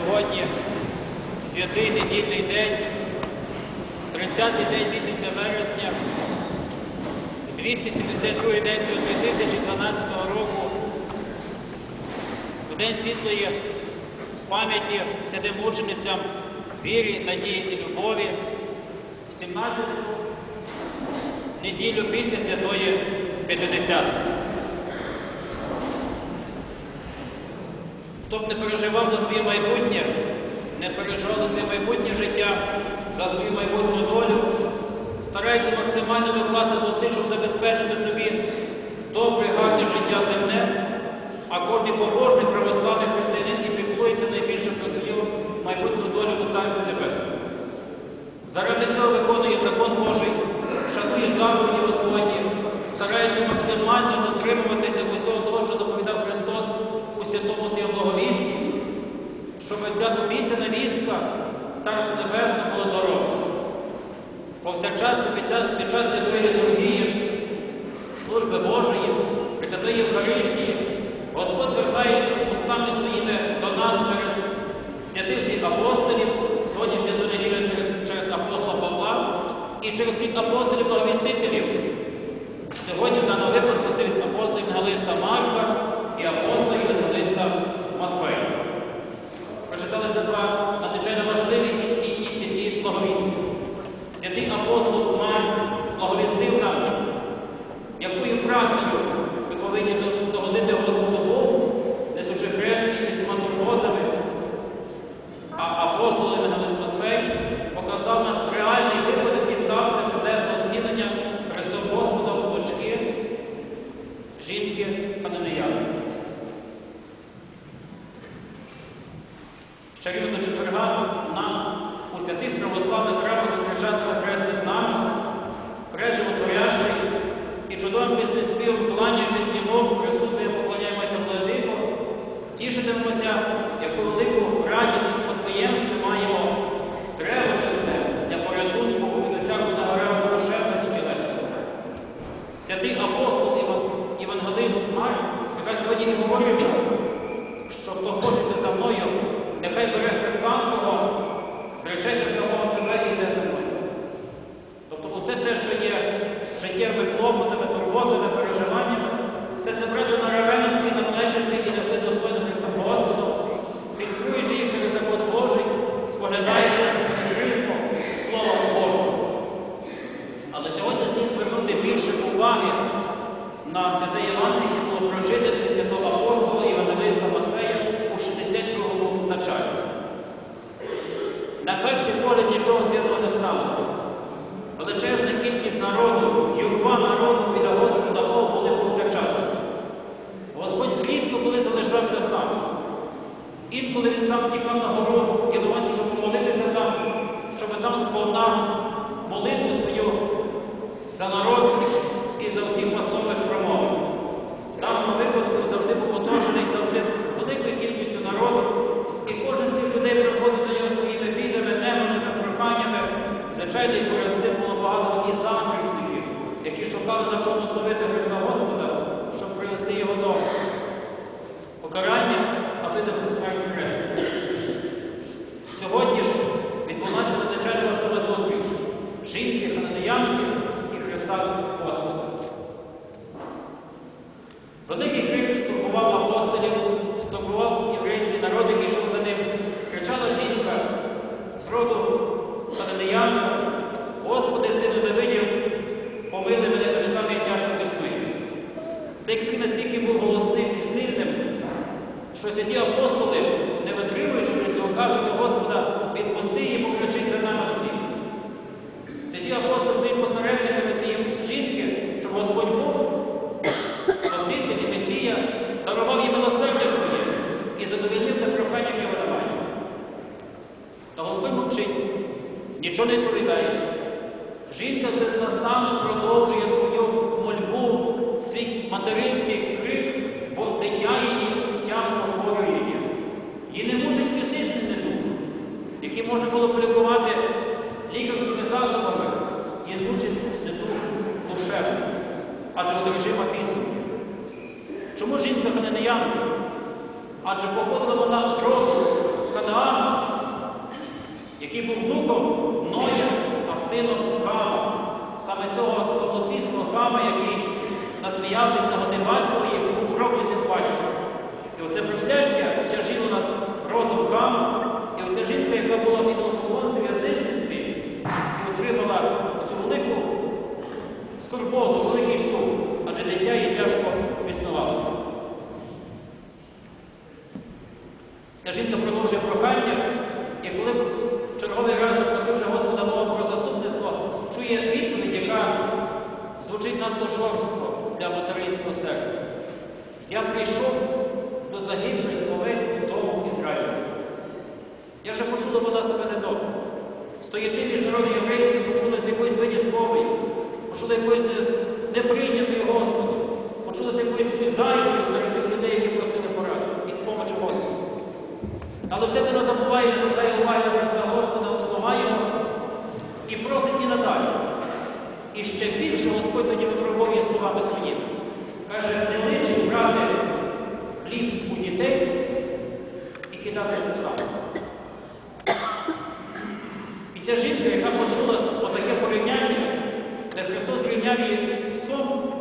сьогодні святий недільний день, 30-й день місяця вересня, 272 й день 2012 року. У день світлої пам'яті святимученицям вірі, надії і любові, 17-ту неділю після святої П'ятидесятки. Хто б не переживав за своє майбутнє, не переживав за своє майбутнє життя, за свою майбутню долю, старається максимально викласти зусиль, щоб забезпечити собі добре, гарне життя земне, а кожен побожний православний християнин і піклується найбільше про свою майбутню долю до Царства Небесного. Заради цього виконує закон Божий, шанує заповіді Господні, старається максимально дотримувати. оця обіцяна війська, Царство Небесне було дорога. Повсякчас під час Святої Другії, служби Божої, Пресвятої Євхаристії, Господь вертається устами своїми до нас через святих апостолів, сьогоднішня неділя через апостола Павла і через світ апостолів благовістителів. Сьогодні на випуску серед апостолів Галиста Марка і апостолів. Deus abençoe. бажано благословити гріха Господа, щоб принести його дому. Покарання, а ти до смерть насміявшись на годи батькові, був проклятим батьком. І оце прокляття тяжило над родом Хама, і оця жінка, яка була в ідолопоклонстві язичництві, і отримала цю велику скорботу, великий суд, адже дитя їй тяжко існувалося. Ця жінка продовжує прохання, і коли в черговий раз просив вже Господа Бога про заступництво, чує відповідь, яка звучить надто жорстко для материнського серця. Я прийшов до загиблих овець дому Ізраїля. Я вже почула вона себе недобре. Стоячи між народом єврейським, почула з якоїсь виняткової, почула якоїсь не- неприйнятої Господу, почула з якоїсь віддайної серед тих людей, які просили поради і помочі Господу. Але все одно забуває, не звертає уваги на Христа Господа, слова Його і просить і надалі. І ще більше Господь тоді випробовує словами своїми. Каже, не личить брати хліб у дітей і кидати в сам. І ця жінка, яка почула отаке порівняння, де Христос зрівняв її з сом,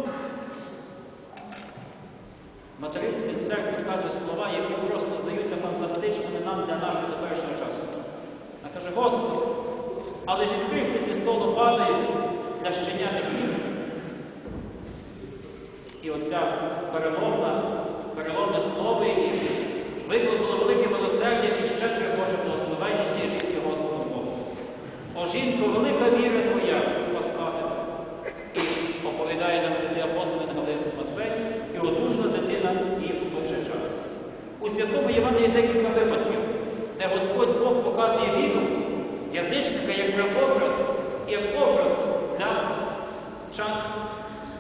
материнське серце каже слова, які просто здаються фантастичними нам для нашого теперішнього часу. Вона Господи, але ж зі столу падає для щеняти хліб. І оця переломна, переломне слово, яке викликало велике милосердя і щедре Боже благословення цієї жінки Господу Богу. О жінку велика віра твоя спасати. І оповідає нам святий апостол Галина Матвей, і одужна дитина її в той же час. У святому Євангелії декілька випадків, де Господь Бог показує віру язичника як прообраз, і як образ для час,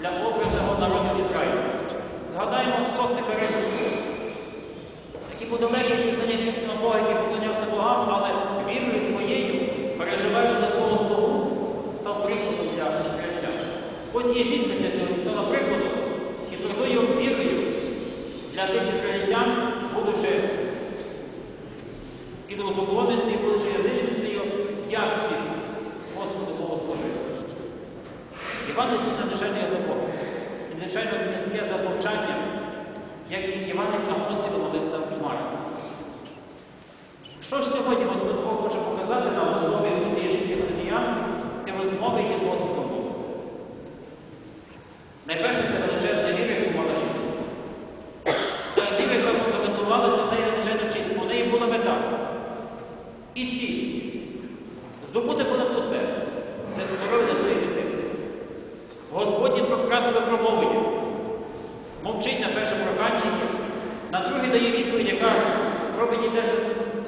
для образу народу Ізраїля. Згадаємо сотника Риму, який був далекий від пізнання дійсного Бога, який поклонявся Богам, але вірою своєю, переживаючи за свого слугу, став прикладом для християн. Ось є жінка для цього стала прикладом і твердою вірою для тих ізраїльтян, будучи ідолопоклонницею, будучи язичницею, як слід Господу Богу служити. Іван надзвичайний закон, і звичайно міське за повчанням, як і Євангелія апостолів листа Марка. Що ж сьогодні Господь Бог хоче показати нам в основі цієї жінки християн і розмови її з Господом Богом? Найперше це величезна віра, яку мала жінка. Та віра, яка фундаментувалася в неї надзвичайно чітко. У неї була мета. І ціль. Здобути понад усе. Це здоров'я своєї дитини. Господь їм кратко випробовує. Мовчить на перше прохання, на друге дає відповідь, яка робить її теж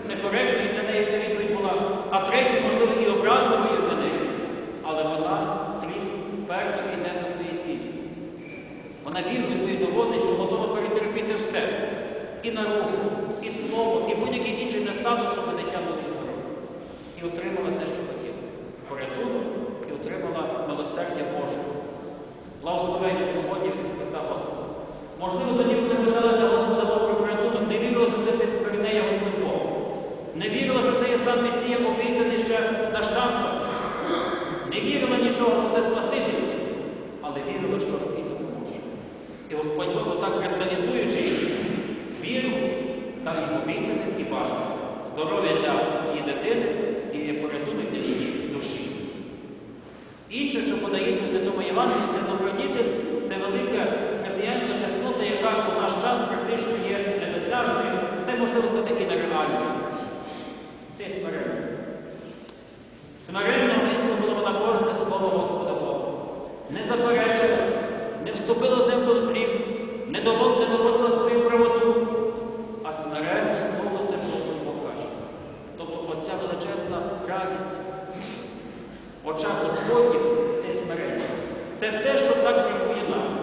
некоректною для неї ця відповідь була, а третє, можливо, і образливою для неї. Але вона стрім вперто йде до своєї цілі. Вона вірою свою доводить, що готова перетерпіти все. І наругу, і слово, і будь-який інший нестаток, щоб дитя було здорове. І отримала те, що хотіла. Порятунок і отримала милосердя Боже. Благословення Господні Христа Господа. Можливо, тоді, коли питалися Господа Бога порятунок, не вірила, що це нею Господь Бог. Не вірила, що це є сам Месія, обіцяний ще на штампах. Не вірила нічого, що це Спаситель, але вірила, що він допоможе. І Господь Бог так віру, так і обіцяне. Здоров'я для її дитини і порятунок для її душі. Інше, що подається в Святому Євангелії, це добродітель, це велика християнська чеснота, яка у наш час практично є недосяжною, це можливо все-таки нереально. Це смирення. Смиренно висловила вона кожне слово Господа Бога. Не заперечила, не вступила з ним в конфлікт, не доводила, не доводила свою правоту, а смиренно слово те, що Господь Бог каже. Тобто оця величезна радість в очах Господніх це смирення. Це те, що так бракує нам.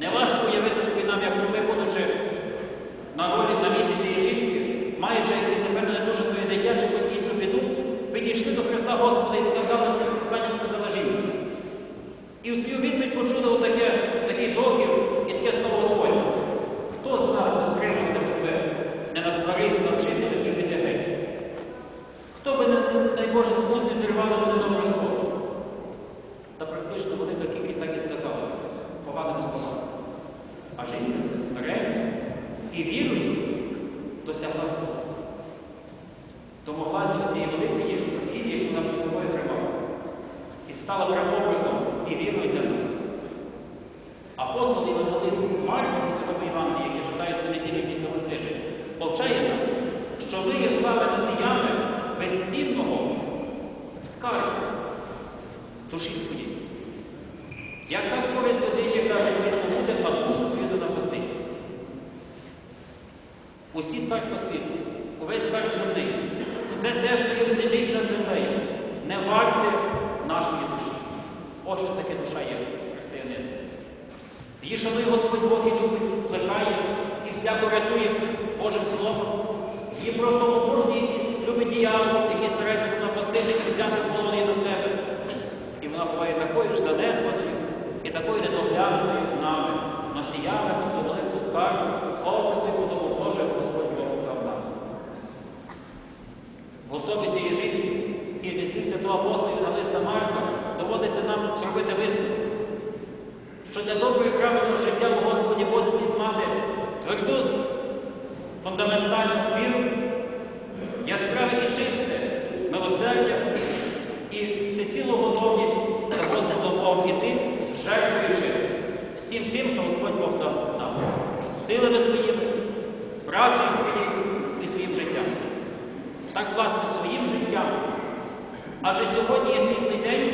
Не важко уявити собі нам, якщо ми, будучи на ролі на місці цієї жінки, маючи якесь, напевно, не дуже своє дитя чи якусь іншу біду, підійшли до Христа Господа і сказали, що питання сказала жінка. І в свою відповідь почули отаке, такий договір і таке слово Господнє. і вірою досягла свого. То цієї великої події, яку нам собою тримала, і стала правообразом і вірою для нас. Апостол Євангелист Марко, Святого Івана, який читається неділі після Возниження, повчає нас, що ви є слава носіями безцінного скарбу душі своєї. Яка користь людині, яка світло буде, а душу світу запустить? Усі царства світу, увесь цар земний, все те, що є в землі і над не варте нашої душі. Ось що таке душа є християнин. Її шанує Господь Бог і любить, плекає і всяко рятує Божим Словом. Її просто обожнює, любить діяло, який старається вона постити і взяти полони на себе. І вона буває такою ж занедбаною і такою недоглянутою нами, носіями велику скарбу, образи подобу Боже Господь Бог дав нам. В особі цієї житті і лісі святого апостола Євангелиста Марка доводиться нам зробити висновок, що для доброго і правильного життя у Господі Бозі мати тверду, фундаментальну віру, яскраве і чисте, милосердя і всецілу готовність за Господом Богом іти, жертвуючи всім тим, що Господь Бог дав нам, силами своїми, працею своєю і своїм життям. Так, власне, своїм життям. Адже сьогодні є світлий день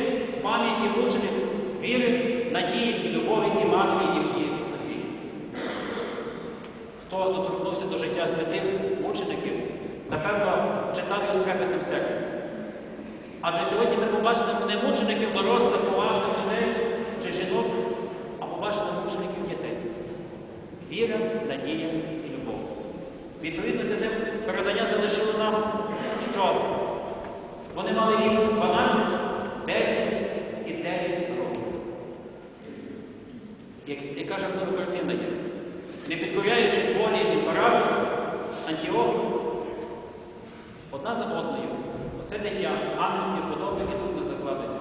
віри, надії і любові і матері їхньої Софії. Хто доторкнувся до життя святих мучеників, напевно, читав його з трепетним серцем. Адже сьогодні ми побачимо не мучеників дорослих, поважних людей чи жінок, а побачимо мучеників дітей. Віра, надія і любов. Відповідно, за цим передання залишило нам, що вони мали вік 12, 10 і 9 років. Як, яка жахлива картина є. Не підкоряючись волі імператора Антіоху, одна за одною, оце дитя, ангельські подобники тут не закладені.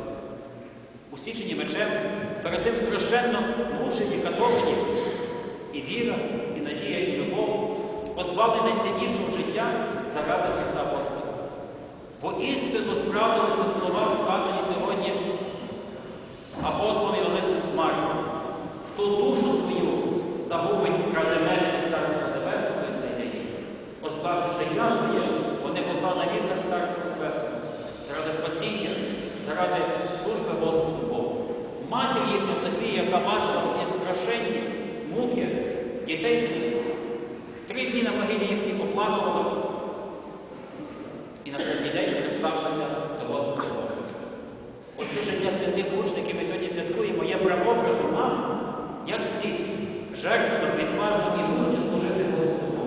Усічені мечем, перед тим страшенно мучені, катовані, і віра, і надія, і любов, позбавлені найціннішого життя заради Христа Господа. Бо істинно справдилися слова, сказані сьогодні Марком. Хто душу свою загубить ради мене і царства небесного, той знайде її. Ославши життя своє, вони поклали на вірне царство небесного. Заради спасіння, заради служби Господу Богу. Матір їхня Софія, яка бачила ці страшенні муки дітей своїх, три дні на могилі їхніх оплакувала, і на третій день представилася до Господа Бога. Оце життя святих мучеників ми сьогодні святкуємо, є прообразом як всі жертвно, відважно і мужньо служити Господу.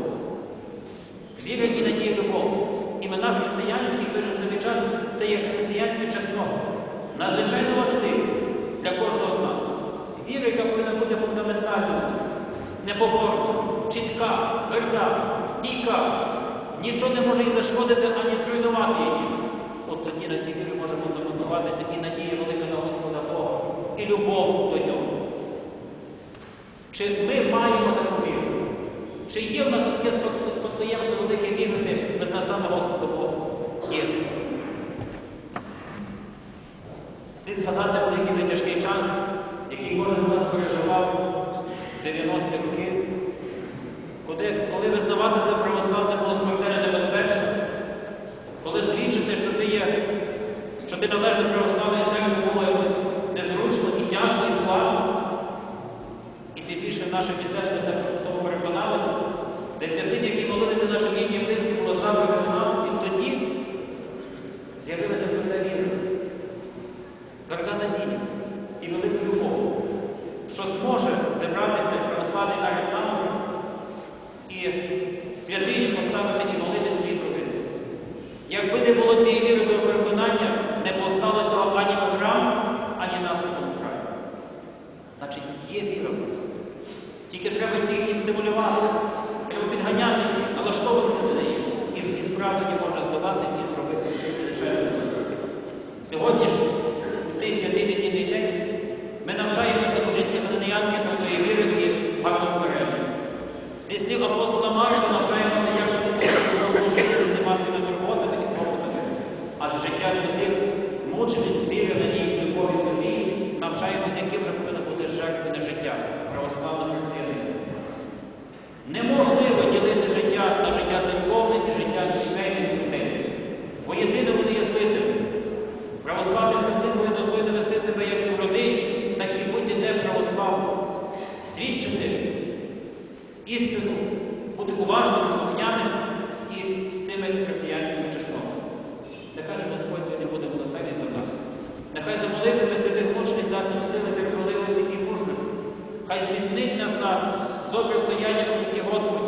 Віра і надія любов. Імена християнські, каже замічати, це є християнське чеснот. Надзвичайно важливо для кожного з нас. Віра, яка повинна бути фундаментальною, непоборною, чітка, тверда, стійка. Нічого не може їй зашкодити, ані зруйнувати її. От тоді на цій вірі може фундаментуватися і надія велика на Господа Бога, і любов до нього. Чи ми маємо таку віру? Чи є в нас є спадкоємство велике вірити нас саме Господу Богу? Є. Слід згадати великий нетяжкий час, який кожен з нас переживав в 90-ті роки, коли, коли визнавати за православним було смертельно небезпечно, коли свідчити, що ти є, що ти належиш православній церкві було незручно і тяжко, і складно. І тим більше це містечко так в тому переконалося, де які молилися нашим ріднім близьким, було забрано нам, і тоді з'явилася тверда віра, тверда надія і велика любов, що зможе зібратися православний народ нам і святині поставити і молити свій провини. Якби не було цієї віри до переконання, не постало цього ані в храм, ані нас у цьому храмі. Значить, є віра в нас. Її стимулювати, треба підганяти налаштовуватися на неї. І всі справді можна здавати і зробити. Сьогодні ж, у цей святий недільний день, ми навчаємося житті християнки тої віри і гарно збереження. Зі слів апостола Неможливо ділити життя на життя церковне і життя сімейних дітей. Бо єдине вони є злити. Православний христин повинен буде вести себе як у родині, так і будь-де православним. Свідчити істину, бути уважним, слухняним і з тими християнськими числами. Нехай же Господь сьогодні буде благословений до нас. Нехай за молитвами святих мучних дасть нам сили, і мужності. Хай зміцнить нас добре стояння в